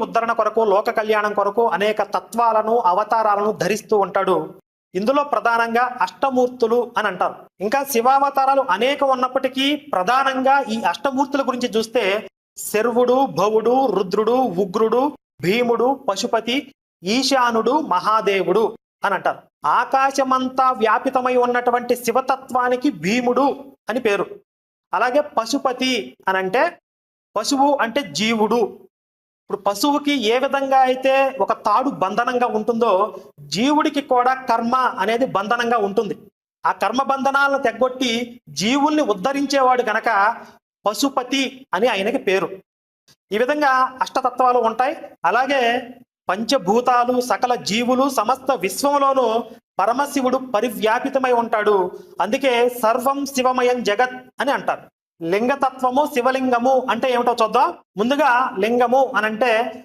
ఉద్ధరణ కొరకు లోక కళ్యాణం కొరకు అనేక తత్వాలను అవతారాలను ధరిస్తూ ఉంటాడు. ఇందులో ప్రధానంగా అష్టమూర్తులు అని అంటారు. ఇంకా శివావతారాలు అనేక ఉన్నప్పటికీ ప్రధానంగా ఈ అష్టమూర్తుల గురించి చూస్తే శర్వుడు భవుడు రుద్రుడు ఉగ్రుడు భీముడు పశుపతి ఈశానుడు మహాదేవుడు అని అంటారు. ఆకాశమంతా వ్యాపితమై ఉన్నటువంటి శివతత్వానికి భీముడు అని పేరు. అలాగే పశుపతి అని అంటే పశువు అంటే జీవుడు ఇప్పుడు పశువుకి ఏ విధంగా అయితే ఒక తాడు బంధనంగా ఉంటుందో జీవుడికి కూడా కర్మ అనేది బంధనంగా ఉంటుంది. ఆ కర్మ బంధనాలను తెగ్గొట్టి జీవుల్ని ఉద్ధరించేవాడు గనక పశుపతి అని ఆయనకి పేరు. ఈ విధంగా అష్టతత్వాలు ఉంటాయి. అలాగే పంచభూతాలు సకల జీవులు సమస్త విశ్వంలోనూ పరమశివుడు పరివ్యాపితమై ఉంటాడు. అందుకే సర్వం శివమయం జగత్ అని అంటారు. లింగతత్వము శివలింగము అంటే ఏమిటో చూద్దాం. ముందుగా లింగము అనంటే